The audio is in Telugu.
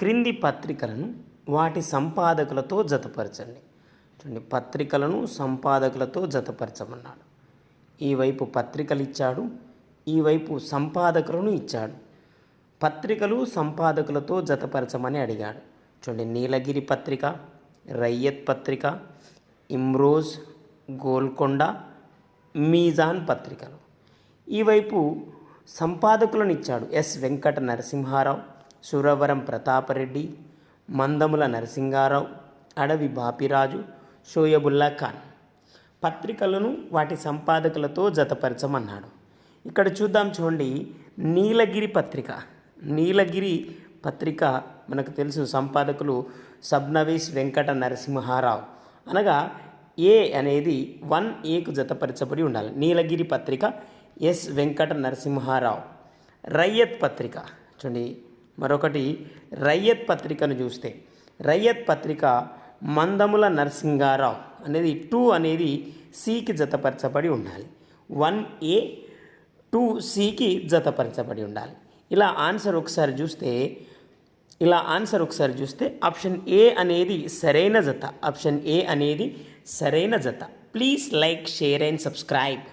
క్రింది పత్రికలను వాటి సంపాదకులతో జతపరచండి. చూడండి పత్రికలను సంపాదకులతో జతపరచమన్నాడు. ఈ వైపు పత్రికలు ఇచ్చాడు ఈ వైపు సంపాదకులను ఇచ్చాడు. పత్రికలు సంపాదకులతో జతపరచమని అడిగాడు. చూడండి నీలగిరి పత్రిక రయ్యత్ పత్రిక ఇమ్రోజ్ గోల్కొండ మీజాన్ పత్రికలు. ఈవైపు సంపాదకులను ఇచ్చాడు ఎస్ వెంకట నరసింహారావు సురవరం ప్రతాపరెడ్డి మందముల నరసింగారావు అడవి బాపిరాజు షోయబుల్లా ఖాన్. పత్రికలను వాటి సంపాదకులతో జతపరచమన్నాడు. ఇక్కడ చూద్దాం చూడండి. నీలగిరి పత్రిక. నీలగిరి పత్రిక మనకు తెలుసు సంపాదకులు సబ్నవీస్ వెంకట నరసింహారావు. అనగా ఏ అనేది వన్ ఏకు జతపరచబడి ఉండాలి. నీలగిరి పత్రిక ఎస్ వెంకట నరసింహారావు. రయ్యత్ పత్రిక. చూడండి. మరొకటి రయ్యత్ పత్రికను చూస్తే. రయ్యత్ పత్రిక మందముల నరసింగారావు అనేది టూ అనేది సికి జతపరచబడి ఉండాలి. వన్ ఏ టూ సికి జతపరచబడి ఉండాలి. ఇలా ఆన్సర్ ఒకసారి చూస్తే ఇలా ఆన్సర్ ఒకసారి చూస్తే ఆప్షన్ ఏ అనేది సరైన జత ఆప్షన్ ఏ అనేది సరైన జత. Please like share and subscribe.